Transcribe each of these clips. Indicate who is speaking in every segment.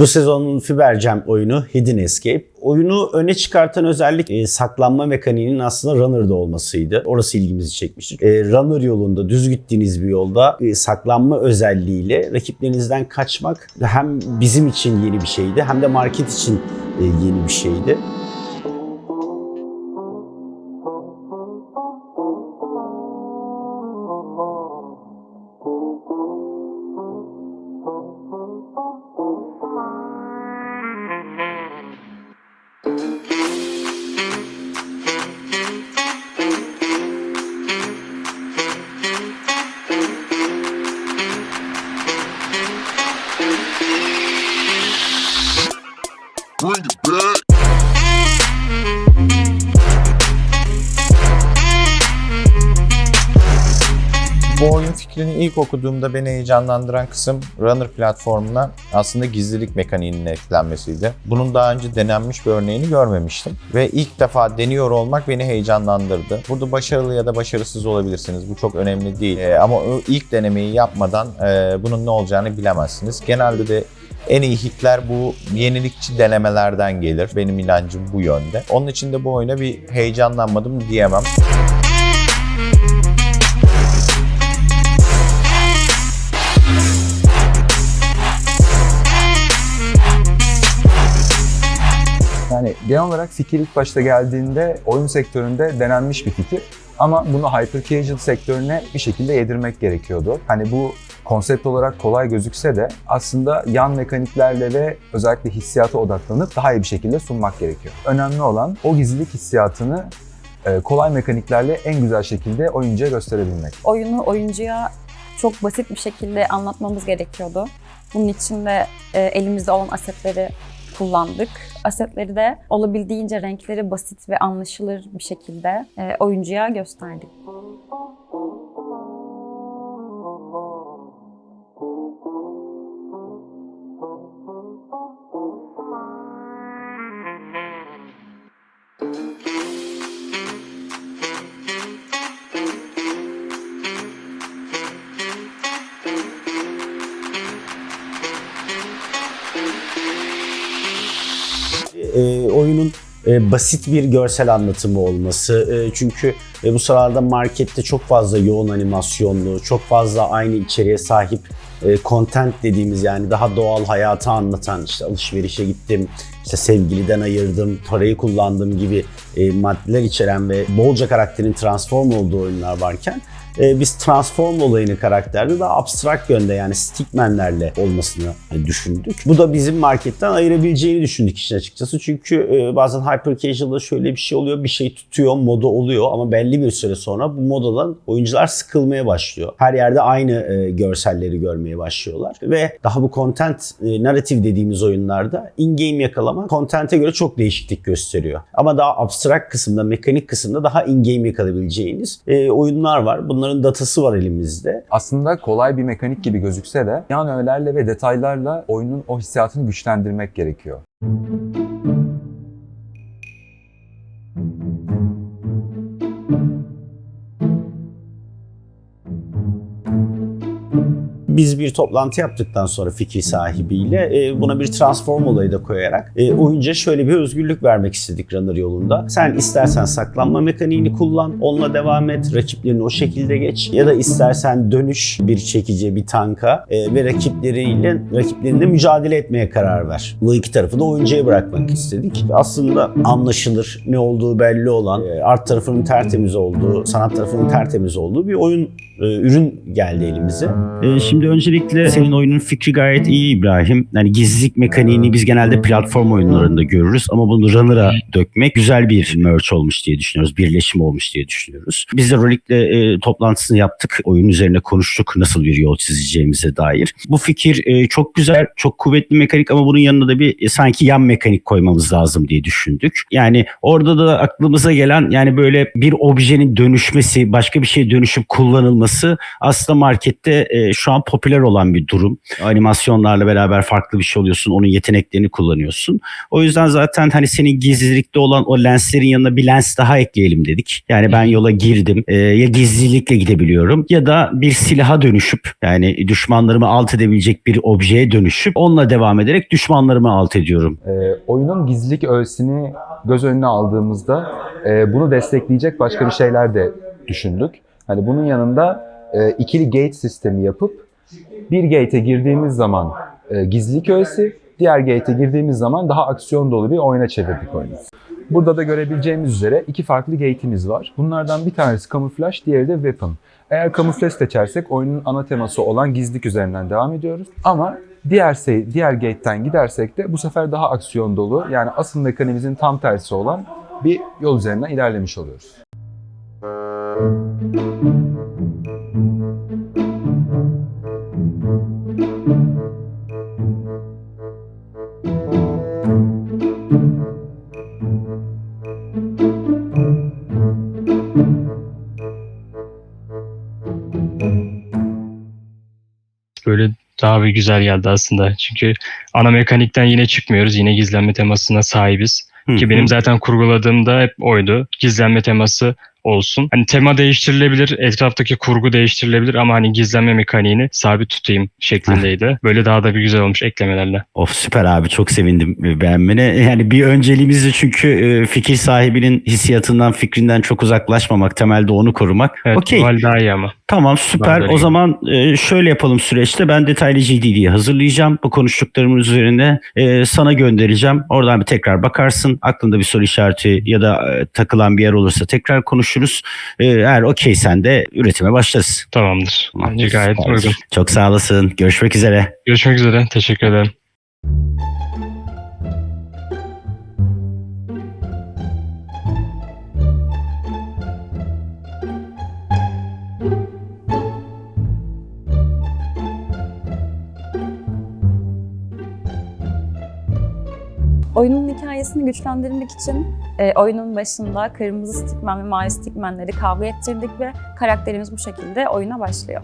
Speaker 1: Bu sezonun Fibercam oyunu Hidden Escape. Oyunu öne çıkartan özellik e, saklanma mekaniğinin aslında runner'da olmasıydı. Orası ilgimizi çekmişti. E, runner yolunda, düz gittiğiniz bir yolda e, saklanma özelliğiyle rakiplerinizden kaçmak hem bizim için yeni bir şeydi hem de market için e, yeni bir şeydi.
Speaker 2: Bu oyun fikrini ilk okuduğumda beni heyecanlandıran kısım Runner platformuna aslında gizlilik mekaniğinin eklenmesiydi. Bunun daha önce denenmiş bir örneğini görmemiştim. Ve ilk defa deniyor olmak beni heyecanlandırdı. Burada başarılı ya da başarısız olabilirsiniz. Bu çok önemli değil. Ee, ama ilk denemeyi yapmadan e, bunun ne olacağını bilemezsiniz. Genelde de en iyi hitler bu yenilikçi denemelerden gelir. Benim inancım bu yönde. Onun için de bu oyuna bir heyecanlanmadım diyemem.
Speaker 3: Yani genel olarak fikir ilk başta geldiğinde oyun sektöründe denenmiş bir fikir. Ama bunu hyper casual sektörüne bir şekilde yedirmek gerekiyordu. Hani bu konsept olarak kolay gözükse de aslında yan mekaniklerle ve özellikle hissiyata odaklanıp daha iyi bir şekilde sunmak gerekiyor. Önemli olan o gizlilik hissiyatını e, kolay mekaniklerle en güzel şekilde oyuncuya gösterebilmek.
Speaker 4: oyunu oyuncuya çok basit bir şekilde anlatmamız gerekiyordu. Bunun için de e, elimizde olan asetleri kullandık. Asetleri de olabildiğince renkleri basit ve anlaşılır bir şekilde e, oyuncuya gösterdik.
Speaker 1: E, basit bir görsel anlatımı olması. E, çünkü e, bu sıralarda markette çok fazla yoğun animasyonlu, çok fazla aynı içeriğe sahip content dediğimiz yani daha doğal hayatı anlatan işte alışverişe gittim, işte sevgiliden ayırdım, parayı kullandım gibi maddeler içeren ve bolca karakterin transform olduğu oyunlar varken e, biz transform olayını karakterde daha abstrakt yönde yani stickmanlerle olmasını düşündük. Bu da bizim marketten ayırabileceğini düşündük işin açıkçası. Çünkü e, bazen hyper casual'da şöyle bir şey oluyor. Bir şey tutuyor, moda oluyor ama belli bir süre sonra bu modadan oyuncular sıkılmaya başlıyor. Her yerde aynı e, görselleri görmeye başlıyorlar. Ve daha bu content e, narrative dediğimiz oyunlarda in-game yakalama content'e göre çok değişiklik gösteriyor. Ama daha abstrakt kısımda, mekanik kısımda daha in-game yakalayabileceğiniz e, oyunlar var. Bunların datası var elimizde.
Speaker 3: Aslında kolay bir mekanik gibi gözükse de yan öğelerle ve detaylarla oyunun o hissiyatını güçlendirmek gerekiyor.
Speaker 1: Biz bir toplantı yaptıktan sonra fikir sahibiyle e, buna bir transform olayı da koyarak e, oyuncuya şöyle bir özgürlük vermek istedik runner yolunda. Sen istersen saklanma mekaniğini kullan, onunla devam et, rakiplerini o şekilde geç ya da istersen dönüş bir çekici, bir tanka e, ve rakipleriyle rakiplerinle mücadele etmeye karar ver. Bu iki tarafı da oyuncuya bırakmak istedik. Aslında anlaşılır, ne olduğu belli olan, e, art tarafının tertemiz olduğu, sanat tarafının tertemiz olduğu bir oyun ürün geldi elimize. E, şimdi öncelikle senin oyunun fikri gayet iyi İbrahim. Yani gizlilik mekaniğini biz genelde platform oyunlarında görürüz ama bunu runner'a dökmek güzel bir merge olmuş diye düşünüyoruz. Birleşim olmuş diye düşünüyoruz. Biz de Rolik'le e, toplantısını yaptık. Oyun üzerine konuştuk nasıl bir yol çizeceğimize dair. Bu fikir e, çok güzel, çok kuvvetli mekanik ama bunun yanına da bir e, sanki yan mekanik koymamız lazım diye düşündük. Yani orada da aklımıza gelen yani böyle bir objenin dönüşmesi, başka bir şeye dönüşüp kullanılması aslında markette e, şu an popüler olan bir durum. Animasyonlarla beraber farklı bir şey oluyorsun. Onun yeteneklerini kullanıyorsun. O yüzden zaten hani senin gizlilikte olan o lenslerin yanına bir lens daha ekleyelim dedik. Yani ben yola girdim. Ee, ya gizlilikle gidebiliyorum ya da bir silaha dönüşüp yani düşmanlarımı alt edebilecek bir objeye dönüşüp onunla devam ederek düşmanlarımı alt ediyorum.
Speaker 3: Ee, oyunun gizlilik öğesini göz önüne aldığımızda e, bunu destekleyecek başka bir şeyler de düşündük. Hani bunun yanında e, ikili gate sistemi yapıp bir gate'e girdiğimiz zaman e, gizlilik öğesi, diğer gate'e girdiğimiz zaman daha aksiyon dolu bir oyuna çevirdik oyunu. Burada da görebileceğimiz üzere iki farklı gate'imiz var. Bunlardan bir tanesi kamuflaj, diğeri de weapon. Eğer kamuflaj seçersek oyunun ana teması olan gizlilik üzerinden devam ediyoruz. Ama diğer se- diğer gate'ten gidersek de bu sefer daha aksiyon dolu yani asıl mekanimizin tam tersi olan bir yol üzerinden ilerlemiş oluyoruz.
Speaker 5: Böyle daha bir güzel geldi aslında. Çünkü ana mekanikten yine çıkmıyoruz. Yine gizlenme temasına sahibiz. Ki benim zaten kurguladığımda hep oydu. Gizlenme teması olsun. Hani tema değiştirilebilir, etraftaki kurgu değiştirilebilir ama hani gizlenme mekaniğini sabit tutayım şeklindeydi. Böyle daha da bir güzel olmuş eklemelerle.
Speaker 1: Of süper abi çok sevindim e, beğenmene. Yani bir önceliğimiz de çünkü e, fikir sahibinin hissiyatından fikrinden çok uzaklaşmamak temelde onu korumak.
Speaker 5: Evet,
Speaker 1: Okey
Speaker 5: daha iyi ama.
Speaker 1: tamam süper o zaman e, şöyle yapalım süreçte ben detaylı GDD'yi hazırlayacağım. Bu konuştuklarımın üzerine sana göndereceğim. Oradan bir tekrar bakarsın. Aklında bir soru işareti ya da takılan bir yer olursa tekrar konuşuruz. E, eğer okeysen de üretime başlarız.
Speaker 5: Tamamdır. Bence gayet
Speaker 1: Süper.
Speaker 5: uygun.
Speaker 1: Çok sağ olasın. Görüşmek üzere.
Speaker 5: Görüşmek üzere. Teşekkür ederim.
Speaker 4: Oyunun hikayesini güçlendirmek için e, oyunun başında kırmızı stickman ve mavi stickmanleri kavga ettirdik ve karakterimiz bu şekilde oyuna başlıyor.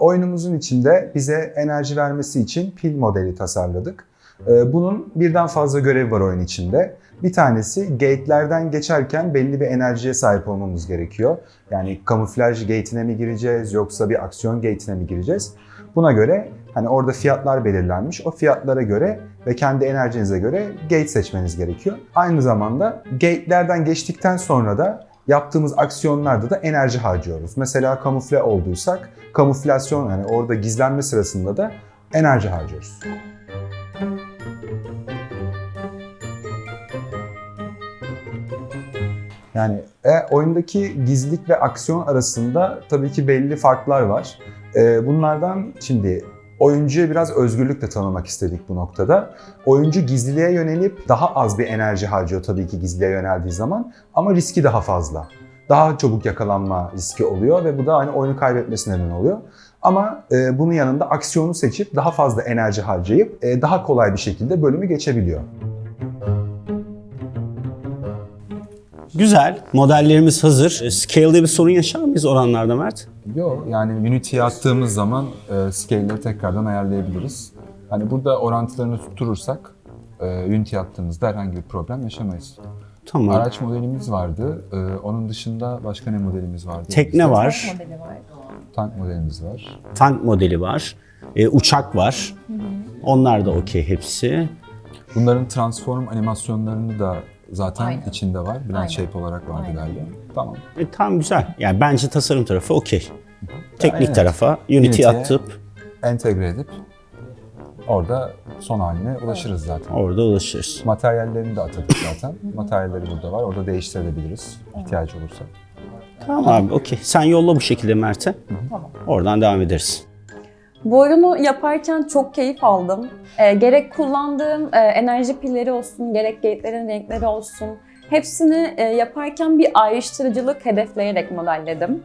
Speaker 3: Oyunumuzun içinde bize enerji vermesi için pil modeli tasarladık. Ee, Bunun birden fazla görevi var oyun içinde. Bir tanesi gate'lerden geçerken belli bir enerjiye sahip olmamız gerekiyor. Yani kamuflaj gate'ine mi gireceğiz yoksa bir aksiyon gate'ine mi gireceğiz? Buna göre hani orada fiyatlar belirlenmiş. O fiyatlara göre ve kendi enerjinize göre gate seçmeniz gerekiyor. Aynı zamanda gate'lerden geçtikten sonra da yaptığımız aksiyonlarda da enerji harcıyoruz. Mesela kamufle olduysak kamuflasyon yani orada gizlenme sırasında da enerji harcıyoruz. Yani e, oyundaki gizlilik ve aksiyon arasında tabii ki belli farklar var. E, bunlardan şimdi oyuncuya biraz özgürlük de tanımak istedik bu noktada. Oyuncu gizliliğe yönelip daha az bir enerji harcıyor tabii ki gizliliğe yöneldiği zaman ama riski daha fazla. Daha çabuk yakalanma riski oluyor ve bu da hani oyunu kaybetmesi neden oluyor. Ama e, bunun yanında aksiyonu seçip daha fazla enerji harcayıp e, daha kolay bir şekilde bölümü geçebiliyor.
Speaker 1: Güzel. Modellerimiz hazır. E, Scale'de bir sorun yaşar mıyız oranlarda Mert?
Speaker 3: Yok yani Unity'ye attığımız zaman e, scale'leri tekrardan ayarlayabiliriz. Hani burada orantılarını tutturursak e, Unity'ye attığımızda herhangi bir problem yaşamayız.
Speaker 1: Tamam.
Speaker 3: Araç modelimiz vardı. E, onun dışında başka ne modelimiz vardı?
Speaker 1: Tekne var.
Speaker 3: Tank modelimiz var.
Speaker 1: Tank modeli var. e, uçak var. Onlar da okey hepsi.
Speaker 3: Bunların transform animasyonlarını da zaten
Speaker 4: Aynen.
Speaker 3: içinde var. Blend
Speaker 4: Aynen.
Speaker 3: Shape olarak vardı
Speaker 4: Aynen.
Speaker 3: galiba. Tamam.
Speaker 1: E, tamam güzel. Yani bence tasarım tarafı okey. Teknik
Speaker 3: evet.
Speaker 1: tarafa Unity'ye
Speaker 3: Unity'ye
Speaker 1: atıp
Speaker 3: Entegre edip orada son haline ulaşırız zaten.
Speaker 1: orada ulaşırız.
Speaker 3: Materyallerini de atadık zaten. Materyalleri burada var. Orada değiştirebiliriz ihtiyaç olursa.
Speaker 1: Tamam abi okey. Sen yolla bu şekilde Mert'e. Oradan devam ederiz.
Speaker 4: Bu oyunu yaparken çok keyif aldım. E, gerek kullandığım e, enerji pilleri olsun, gerek gate'lerin renkleri olsun, Hepsini e, yaparken bir ayrıştırıcılık hedefleyerek modelledim.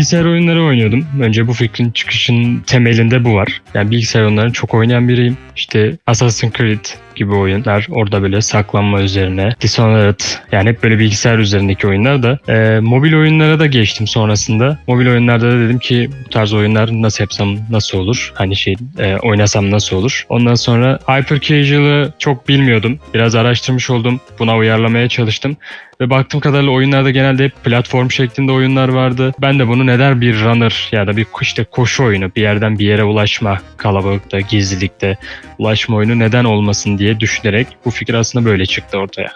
Speaker 5: Bilgisayar oyunları oynuyordum. Önce bu fikrin çıkışının temelinde bu var. Yani bilgisayar oyunlarını çok oynayan biriyim. İşte Assassin's Creed gibi oyunlar orada böyle saklanma üzerine. Dishonored yani hep böyle bilgisayar üzerindeki oyunlar da. e, mobil oyunlara da geçtim sonrasında. Mobil oyunlarda da dedim ki bu tarz oyunlar nasıl yapsam nasıl olur? Hani şey e, oynasam nasıl olur? Ondan sonra Hyper Casual'ı çok bilmiyordum. Biraz araştırmış oldum. Buna uyarlamaya çalıştım. Ve baktığım kadarıyla oyunlarda genelde hep platform şeklinde oyunlar vardı. Ben de bunu neden bir runner ya da bir işte koşu oyunu, bir yerden bir yere ulaşma, kalabalıkta, gizlilikte ulaşma oyunu neden olmasın diye düşünerek bu fikir aslında böyle çıktı ortaya.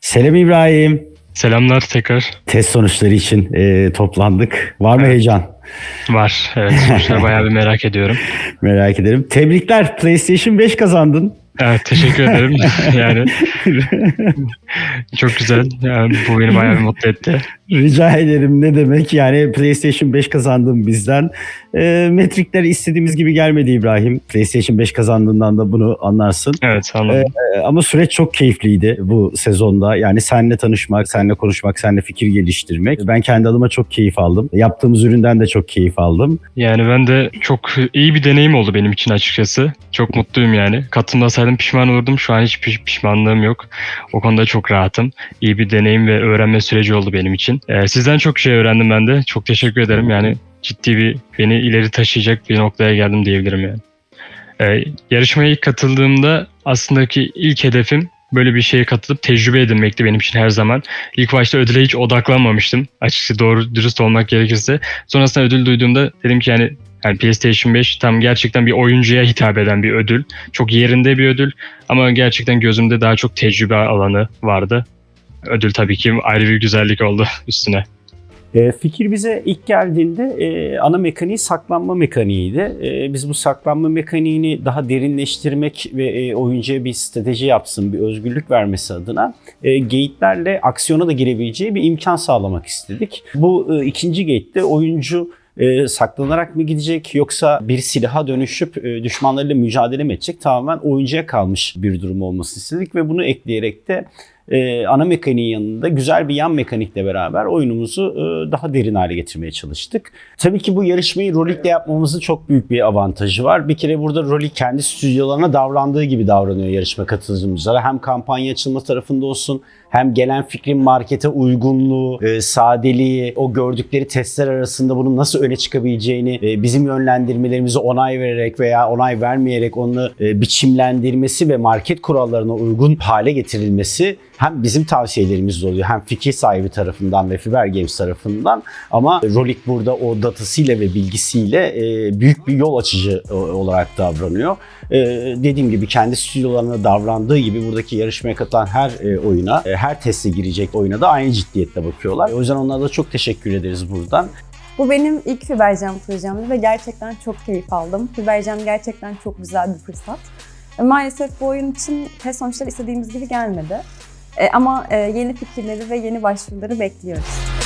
Speaker 1: Selam İbrahim.
Speaker 5: Selamlar tekrar.
Speaker 1: Test sonuçları için e, toplandık. Var mı heyecan?
Speaker 5: Var. Evet sonuçları bayağı bir merak ediyorum.
Speaker 1: Merak ederim. Tebrikler. PlayStation 5 kazandın.
Speaker 5: Evet teşekkür ederim. yani çok güzel. Yani bu beni bayağı bir mutlu etti.
Speaker 1: Rica ederim. Ne demek? Yani PlayStation 5 kazandın bizden. E, metrikler istediğimiz gibi gelmedi İbrahim. PlayStation 5 kazandığından da bunu anlarsın.
Speaker 5: Evet anladım.
Speaker 1: E, Ama süreç çok keyifliydi bu sezonda. Yani seninle tanışmak, seninle konuşmak, seninle fikir geliştirmek. Ben kendi adıma çok keyif aldım. Yaptığımız üründen de çok keyif aldım.
Speaker 5: Yani ben de çok iyi bir deneyim oldu benim için açıkçası. Çok mutluyum yani. Katılmasaydım pişman olurdum. Şu an hiç piş- pişmanlığım yok. O konuda çok rahatım. İyi bir deneyim ve öğrenme süreci oldu benim için. Ee, sizden çok şey öğrendim ben de. Çok teşekkür ederim. Yani ciddi bir beni ileri taşıyacak bir noktaya geldim diyebilirim yani. Ee, yarışmaya ilk katıldığımda aslında ki ilk hedefim böyle bir şeye katılıp tecrübe edinmekti benim için her zaman. İlk başta ödüle hiç odaklanmamıştım. Açıkçası doğru dürüst olmak gerekirse. Sonrasında ödül duyduğumda dedim ki yani yani PlayStation 5 tam gerçekten bir oyuncuya hitap eden bir ödül. Çok yerinde bir ödül ama gerçekten gözümde daha çok tecrübe alanı vardı. Ödül tabii ki ayrı bir güzellik oldu üstüne.
Speaker 1: E, fikir bize ilk geldiğinde e, ana mekaniği saklanma mekaniğiydi. E, biz bu saklanma mekaniğini daha derinleştirmek ve e, oyuncuya bir strateji yapsın, bir özgürlük vermesi adına e, gate'lerle aksiyona da girebileceği bir imkan sağlamak istedik. Bu e, ikinci gate'de oyuncu e, saklanarak mı gidecek yoksa bir silaha dönüşüp e, düşmanlarıyla mücadele mi edecek tamamen oyuncuya kalmış bir durum olmasını istedik ve bunu ekleyerek de e, ana mekaniğin yanında güzel bir yan mekanikle beraber oyunumuzu e, daha derin hale getirmeye çalıştık. Tabii ki bu yarışmayı Rolik'le yapmamızın çok büyük bir avantajı var. Bir kere burada Rolik kendi stüdyolarına davrandığı gibi davranıyor yarışma katılımcılara. Hem kampanya açılma tarafında olsun hem gelen fikrin markete uygunluğu, e, sadeliği, o gördükleri testler arasında bunun nasıl öne çıkabileceğini e, bizim yönlendirmelerimizi onay vererek veya onay vermeyerek onu e, biçimlendirmesi ve market kurallarına uygun hale getirilmesi hem bizim tavsiyelerimiz oluyor hem fikir sahibi tarafından ve Fiber Games tarafından ama Rolik burada o datasıyla ve bilgisiyle e, büyük bir yol açıcı e, olarak davranıyor. E, dediğim gibi kendi stüdyolarına davrandığı gibi buradaki yarışmaya katılan her oyuna, her teste girecek oyuna da aynı ciddiyetle bakıyorlar. O yüzden onlara da çok teşekkür ederiz buradan.
Speaker 4: Bu benim ilk Fibercam projemdi ve gerçekten çok keyif aldım. Fibercam gerçekten çok güzel bir fırsat. Maalesef bu oyun için test sonuçları istediğimiz gibi gelmedi. E, Ama e, yeni fikirleri ve yeni başvuruları bekliyoruz.